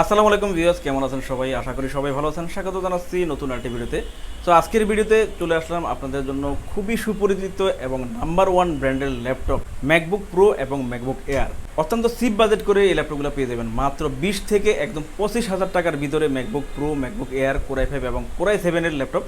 আসসালামু আলাইকুম ভিউয়ার্স, কেমন আছেন সবাই? আশা করি সবাই ভালো আছেন। স্বাগত জানাচ্ছি নতুন আরটি ভিডিওতে। সো আজকের ভিডিওতে চলে আসলাম আপনাদের জন্য খুবই সুপরিচিত এবং নাম্বার ওয়ান ব্র্যান্ডের ল্যাপটপ ম্যাকবুক প্রো এবং ম্যাকবুক এয়ার অত্যন্ত সিপ বাজেট করে এই ল্যাপটপগুলো পেয়ে যাবেন। মাত্র বিশ থেকে একদম পঁচিশ হাজার টাকার ভিতরে MacBook Pro MacBook Air Core i five এবং কোরাই সেভেনের ল্যাপটপ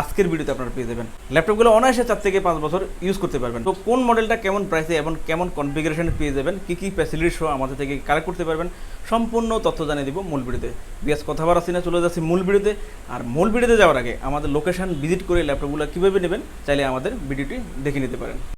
আজকের ভিডিওতে আপনারা পেয়ে যাবেন। ল্যাপটপগুলো অনায়াসে চার থেকে পাঁচ বছর ইউজ করতে পারবেন। তো কোন মডেলটা কেমন প্রাইসে এবং কেমন কনফিগারেশনে পেয়ে যাবেন, কী কী ফ্যাসিলিটি সহ আমাদের থেকে কালেক্ট করতে পারবেন, সম্পূর্ণ তথ্য জানিয়ে দেবো মূল ভিডিওতে। বিয়াস, কথা আসি না চলে যাচ্ছি মূল ভিডিওতে। আর মূল ভিডিওতে যাওয়ার আগে আমাদের লোকেশান ভিজিট করে ল্যাপটপগুলো কীভাবে নেবেন, চাইলে আমাদের ভিডিওটি দেখে নিতে পারেন।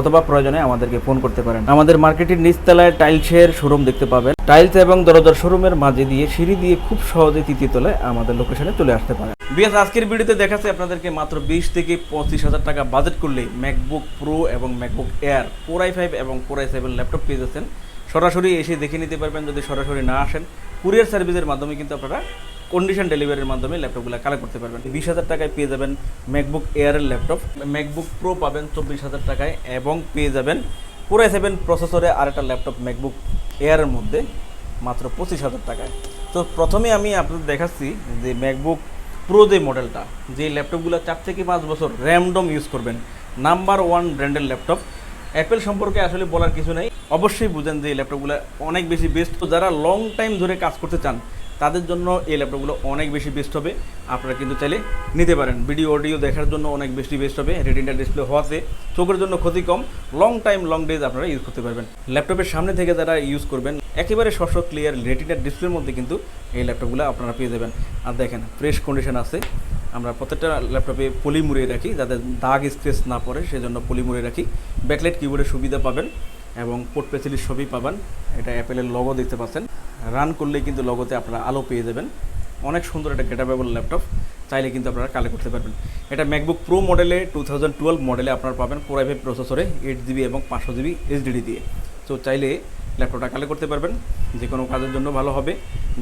অথবা প্রয়োজনে আমাদেরকে ফোন করতে পারেন। আমাদের মার্কেটের নিচতলায় টাইলসের শোরুম দেখতে পাবেন। টাইলস এবং দরজার শোরুমের মাঝে দিয়ে সিঁড়ি দিয়ে খুব সহজে তৃতীয় তলায় আমাদের লোকেশনে চলে আসতে পারেন। বিএস আজকের ভিডিওতে দেখাচ্ছে আপনাদেরকে মাত্র বিশ থেকে পঁচিশ হাজার টাকা বাজেট করলে ম্যাকবুক প্রো এবং MacBook Air Core i five এবং কোরাই সেভেন ল্যাপটপ পেয়ে যাচ্ছেন। সরাসরি এসে দেখে নিতে পারবেন। যদি সরাসরি না আসেন কুরিয়ার সার্ভিসের মাধ্যমে কিন্তু আপনারা কন্ডিশন ডেলিভারির মাধ্যমে ল্যাপটপগুলো কালেক্ট করতে পারবেন। বিশ হাজার টাকায় পেয়ে যাবেন ম্যাকবুক এয়ারের ল্যাপটপ ম্যাকবুক প্রো পাবেন চব্বিশ হাজার টাকায় এবং পেয়ে যাবেন কোরাই সেভেন প্রসেসরে আর একটা ল্যাপটপ ম্যাকবুক এয়ারের মধ্যে, মাত্র পঁচিশ হাজার টাকায়। তো প্রথমে আমি আপনাদের দেখাচ্ছি যে ম্যাকবুক প্রো যে মডেলটা যে ল্যাপটপগুলো চার থেকে পাঁচ বছর র্যামডম ইউজ করবেন নাম্বার ওয়ান ব্র্যান্ডের ল্যাপটপ অ্যাপেল সম্পর্কে আসলে বলার কিছু নেই। অবশ্যই বুঝেন যে ল্যাপটপগুলো অনেক বেশি বেস্ট তো যারা লং টাইম ধরে কাজ করতে চান তাদের জন্য এই ল্যাপটপগুলো অনেক বেশি বেস্ট হবে। আপনারা কিন্তু চাইলে নিতে পারেন। ভিডিও অডিও দেখার জন্য অনেক বেশি বেস্ট হবে। রেটিনা ডিসপ্লে হওয়াতে চোখের জন্য ক্ষতি কম। লং টাইম লং ডেজ আপনারা ইউজ করতে পারবেন। ল্যাপটপের সামনে থেকে যারা ইউজ করবেন, একেবারে স্বচ্ছ ক্লিয়ার রেটিনার ডিসপ্লের মধ্যে কিন্তু এই ল্যাপটপগুলো আপনারা পেয়ে যাবেন। আর দেখেন ফ্রেশ কন্ডিশন আছে। আমরা প্রত্যেকটা ল্যাপটপে পলি মুড়িয়ে রাখি, যাতে দাগ স্ক্রেচ না পড়ে, সেজন্য পলি মুড়িয়ে রাখি। ব্যাকলাইট কিবোর্ডের সুবিধা পাবেন এবং পোর্ট পেসিলির সবই পাবেন। এটা অ্যাপেলের লগো দেখতে পাচ্ছেন। রান করলেই কিন্তু লগোতে আপনারা আলো পেয়ে যাবেন। অনেক সুন্দর একটা গেটাবেবল ল্যাপটপ চাইলে কিন্তু আপনারা কালেক্ট করতে পারবেন। এটা ম্যাকবুক প্রো মডেলে টু থাউজেন্ড টুয়েলভ মডেলে আপনারা পাবেন কোরাই ফাইভ প্রসেসরে এইট জিবি এবং পাঁচশো জিবি এইচডিডি দিয়ে। তো চাইলে ল্যাপটপটা কালেক্ট করতে পারবেন। যে কোনো কাজের জন্য ভালো হবে।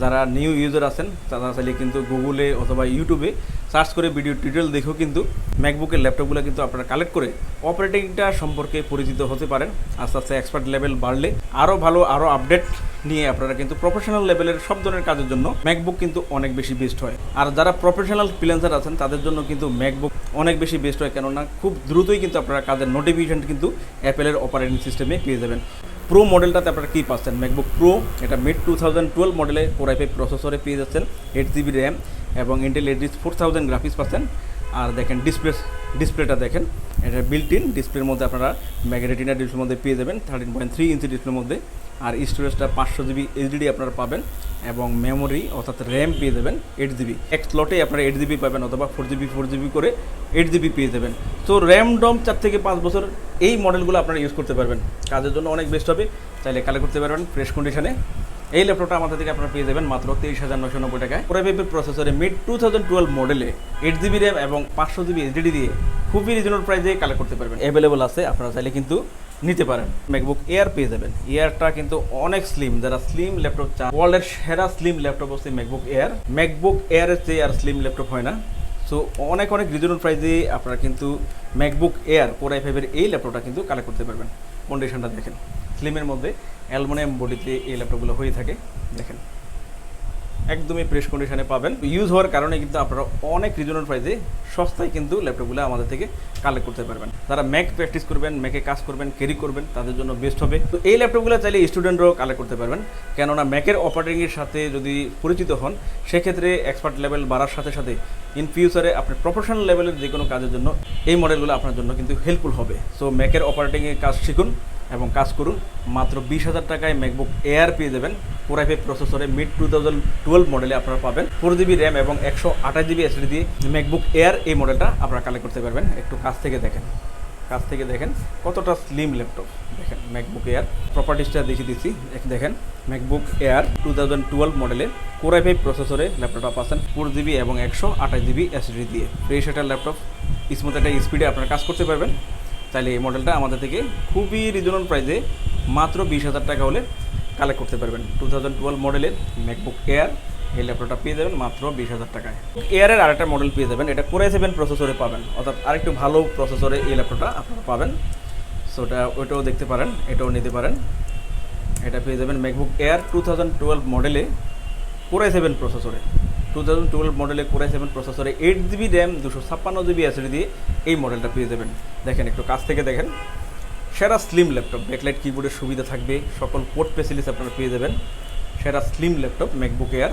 যারা নিউ ইউজার আছেন, তারা চাইলে কিন্তু গুগলে অথবা ইউটিউবে সার্চ করে ভিডিও টিউটোরিয়াল দেখেও কিন্তু ম্যাকবুকের ল্যাপটপগুলো কিন্তু আপনারা কালেক্ট করে অপারেটিংটা সম্পর্কে পরিচিত হতে পারেন। আস্তে আস্তে এক্সপার্ট লেভেল বাড়লে আরও ভালো আরও আপডেট নিয়ে আপনারা কিন্তু প্রফেশনাল লেভেলের সব ধরনের কাজের জন্য ম্যাকবুক কিন্তু অনেক বেশি বেস্ট হয়। আর যারা প্রফেশনাল ফ্রিল্যান্সার আছেন, তাদের জন্য কিন্তু ম্যাকবুক অনেক বেশি বেস্ট হয়। কেননা খুব দ্রুতই কিন্তু আপনারা কাজের নোটিফিকেশন কিন্তু অ্যাপেলের অপারেটিং সিস্টেমে পেয়ে যাবেন। প্রো মডেলটাতে আপনারা কী পাচ্ছেন? ম্যাকবুক প্রো এটা মিড টু থাউজেন্ড টুয়েলভ মডেলে ফাইভ প্রসেসরে পেয়ে যাচ্ছেন এইট জিবি র্যাম এবং ইন্টেল এডিস ফোর থাউজেন্ড গ্রাফিক্স পাচ্ছেন। আর দেখেন ডিসপ্লে ডিসপ্লেটা দেখেন, এটা বিল্ট ইন ডিসপ্লের মধ্যে আপনারা ম্যাগনেটিনা ডিসপ্লের মধ্যে পেয়ে যাবেন থার্টিন পয়েন্ট থ্রি ইঞ্চি ডিসপ্লের মধ্যে। আর স্টোরেজটা পাঁচশো জিবি এইচডিডি আপনারা পাবেন এবং মেমোরি অর্থাৎ র্যাম পেয়ে যাবেন এইট জিবি। এক স্লটে আপনারা এইট জিবি পাবেন অথবা ফোর জিবি ফোর জিবি করে এইট জিবি পেয়ে যাবেন। তো র্যাম ডম চার থেকে পাঁচ বছর এই মডেলগুলো আপনারা ইউজ করতে পারবেন। কাজের জন্য অনেক বেস্ট হবে। চাইলে কালেক্ট করতে পারবেন ফ্রেশ কন্ডিশনে এই ল্যাপটপটা আমাদের থেকে আপনারা পেয়ে যাবেন মাত্র তেইশ হাজার নশো নব্বই টাকায়। পেপের প্রসেসরে মিড টু থাউজেন্ড টুয়েলভ মডেলে এইট জিবি র্যাম এবং পাঁচশো জিবি এইচডিডি দিয়ে খুবই রিজনেবল প্রাইসে কালেক্ট করতে পারবেন। অ্যাভেলেবল আছে, আপনারা চাইলে কিন্তু নিতে পারেন। ম্যাকবুক এয়ার পেয়ে যাবেন। এয়ারটা কিন্তু অনেক স্লিম যারা স্লিম ল্যাপটপ চান ওয়ার্ল্ডের সেরা স্লিম ল্যাপটপ হচ্ছে ম্যাকবুক এয়ার ম্যাকবুক এয়ারের চেয়ে আর স্লিম ল্যাপটপ হয় না। সো অনেক অনেক রিজনেবল প্রাইসে আপনারা কিন্তু ম্যাকবুক এয়ার কোরাই ফাইভের এই ল্যাপটপটা কিন্তু কালেক্ট করতে পারবেন। কন্ডিশনটা দেখেন। স্লিমের মধ্যে অ্যালমোনিয়াম বডিতে এই ল্যাপটপগুলো হয়ে থাকে। দেখেন। একদমই প্রেস কন্ডিশনে পাবেন। ইউজ হওয়ার কারণে কিন্তু আপনারা অনেক রিজনেবল প্রাইসে সস্তায় কিন্তু ল্যাপটপগুলো আমাদের থেকে কালেক্ট করতে পারবেন। তারা ম্যাক প্র্যাকটিস করবেন ম্যাকে কাজ করবেন ক্যারি করবেন, তাদের জন্য বেস্ট হবে। তো এই ল্যাপটপগুলো চাইলে স্টুডেন্টরাও কালেক্ট করতে পারবেন। কেননা ম্যাকের অপারেটিংয়ের সাথে যদি পরিচিত হন, সেক্ষেত্রে এক্সপার্ট লেভেল বাড়ার সাথে সাথে ইন ফিউচারে আপনি প্রফেশনাল লেভেলের যে কোনো কাজের জন্য এই মডেলগুলো আপনার জন্য কিন্তু হেল্পফুল হবে। সো ম্যাকের অপারেটিংয়ের কাজ শিখুন এবং কাজ করুন। মাত্র বিশ হাজার টাকায় ম্যাকবুক এয়ার পেয়ে যাবেন। কোরাই ফাইভ প্রসেসরে মিড টু থাউজেন্ড টুয়েলভ মডেলে আপনারা পাবেন। ফোর জিবি র্যাম এবং একশো আঠাশ জিবি এসডি দিয়ে ম্যাকবুক এয়ার এই মডেলটা আপনারা কালেক্ট করতে পারবেন। একটু কাছ থেকে দেখেন, কাছ থেকে দেখেন কতটা স্লিম ল্যাপটপ দেখেন ম্যাকবুক এয়ার প্রপার্টিসটা দেখিয়ে দিচ্ছি। দেখেন MacBook Air two thousand twelve মডেলের কোরাই ফাইভ প্রসেসরে ল্যাপটপটা পাচ্ছেন ফোর জিবি এবং একশো আঠাশ জিবি এসডি দিয়ে। ফ্রেশ একটা ল্যাপটপ স্মুথ একটা স্পিডে আপনারা কাজ করতে পারবেন। তাহলে এই মডেলটা আমাদের থেকে খুবই রিজনেবল প্রাইসে মাত্র বিশ হাজার টাকা হলে কালেক্ট করতে পারবেন। টু থাউজেন্ড টুয়েলভ মডেলের ম্যাকবুক এয়ার এই ল্যাপটপটা পেয়ে যাবেন মাত্র বিশ হাজার টাকায়। এয়ারের আরেকটা মডেল পেয়ে যাবেন, এটা কোরাই সেভেন প্রসেসরে পাবেন। অর্থাৎ আরেকটু ভালো প্রসেসরে এই ল্যাপটপটা আপনারা পাবেন। সো ওটা ওইটাও দেখতে পারেন, এটাও নিতে পারেন। এটা পেয়ে যাবেন MacBook Air two thousand twelve মডেলে কোরাই সেভেন প্রসেসরে টু থাউজেন্ড টুয়েলভ মডেলে কোরাই সেভেন প্রসেসরে এইট জিবি র্যাম দুশো ছাপ্পান্ন জিবি এসডি দিয়ে এই মডেলটা পেয়ে যাবেন। দেখেন, একটু কাছ থেকে দেখেন। সেরা স্লিম ল্যাপটপ ব্যাকলাইট কিবোর্ডের সুবিধা থাকবে। সকল পোর্ট ফেসিলিটি আপনারা পেয়ে যাবেন। সেরা স্লিম ল্যাপটপ ম্যাকবুক এয়ার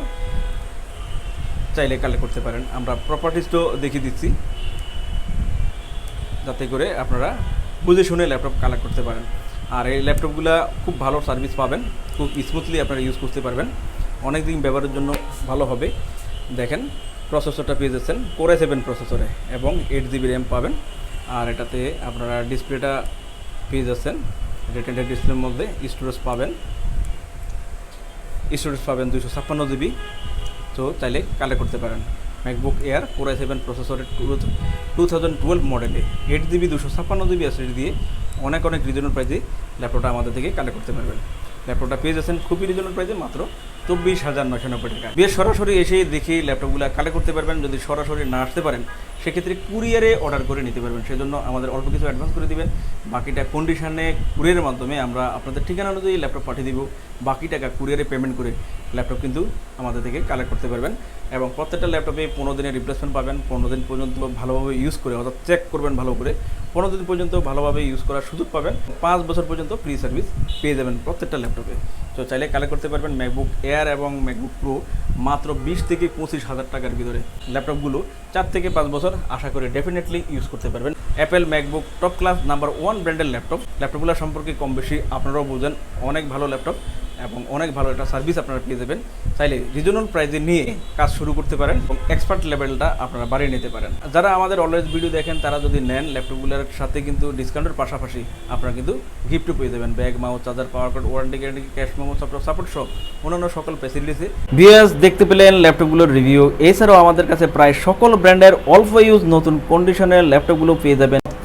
চাইলে কালেক্ট করতে পারেন। আমরা প্রপার্টিসটাও দেখিয়ে দিচ্ছি। যাতে করে আপনারা বুঝে শুনে ল্যাপটপ কালেক্ট করতে পারেন। আর এই ল্যাপটপগুলো খুব ভালো সার্ভিস পাবেন। খুব স্মুথলি আপনারা ইউজ করতে পারবেন। অনেক দিন ব্যবহারের জন্য ভালো হবে। দেখেন প্রসেসরটা পেয়ে যাচ্ছেন। কোরে সেভেন প্রসেসরে এবং এইট জিবি র্যাম পাবেন। আর এটাতে আপনারা ডিসপ্লেটা পেয়ে যাচ্ছেন রেটেন্ডেড ডিসপ্লের মধ্যে স্টোরেজ পাবেন। স্টোরেজ পাবেন দুশো ছাপ্পান্ন জিবি তো চাইলে কালেক্ট করতে পারেন। MacBook Air Core i seven প্রসেসরের টু টু থাউজেন্ড টুয়েলভ মডেলে এইট জিবি দুশো ছাপ্পান্ন জিবি এসএসডি দিয়ে অনেক অনেক রিজনেবল প্রাইজে ল্যাপটপটা আমাদের থেকে কালেক্ট করতে পারবেন। ল্যাপটপটা পেয়ে যাচ্ছেন। খুবই রিজনেবল প্রাইজে মাত্র চব্বিশ হাজার নশো নব্বই টাকা। বেশ সরাসরি এসে দেখে ল্যাপটপগুলো কালেক্ট করতে পারবেন। যদি সরাসরি না আসতে পারেন, সেক্ষেত্রে কুরিয়ারে অর্ডার করে নিতে পারবেন। সেজন্য আমাদের অল্প কিছু অ্যাডভান্স করে দিবেন। বাকিটা কন্ডিশনে কুরিয়ারের মাধ্যমে আমরা আপনাদের ঠিকানা অনুযায়ী ল্যাপটপ পাঠিয়ে দিব। বাকি টাকা কুরিয়ারে পেমেন্ট করে ল্যাপটপ কিন্তু আমাদের থেকে কালেক্ট করতে পারবেন। এবং প্রত্যেকটা ল্যাপটপে পনেরো দিনের রিপ্লেসমেন্ট পাবেন। পনেরো দিন পর্যন্ত ভালোভাবে ইউজ করে অর্থাৎ চেক করবেন ভালো করে। পনেরো দিন পর্যন্ত ভালোভাবে ইউজ করার সুযোগ পাবেন। পাঁচ বছর পর্যন্ত ফ্রি সার্ভিস পেয়ে যাবেন প্রত্যেকটা ল্যাপটপে তো চাইলে কালেক্ট করতে পারবেন ম্যাকবুক এয়ার এবং ম্যাকবুক প্রো মাত্র বিশ থেকে পঁচিশ হাজার টাকার ভিতরে। ল্যাপটপগুলো চার থেকে পাঁচ বছর আশা করে ডেফিনেটলি ইউজ করতে পারবেন। Apple MacBook top class number one ব্র্যান্ডের ল্যাপটপ ল্যাপটপগুলো সম্পর্কে কম বেশি আপনারাও বুঝেন। অনেক ভালো ল্যাপটপ এবং অনেক ভালো একটা সার্ভিস আপনারা পেয়ে যাবেন। চাইলে রিজনেবল প্রাইজে নিয়ে কাজ শুরু করতে পারেন এবং এক্সপার্ট লেভেলটা আপনারা বাড়িয়ে নিতে পারেন। যারা আমাদের অলওয়েজ ভিডিও দেখেন, তারা যদি নেন ল্যাপটপগুলোর সাথে কিন্তু ডিসকাউন্টের পাশাপাশি আপনারা কিন্তু গিফটও পেয়ে যাবেন। Bag mouse charger power card warranty guarantee cash memo software support সহ অন্যান্য সকল ফ্যাসিলিটিসে বিএস দেখতে পেলেন ল্যাপটপগুলোর রিভিউ এছাড়াও আমাদের কাছে প্রায় সকল ব্র্যান্ডের অল্প ইউজ নতুন কন্ডিশনের ল্যাপটপগুলো পেয়ে যাবেন।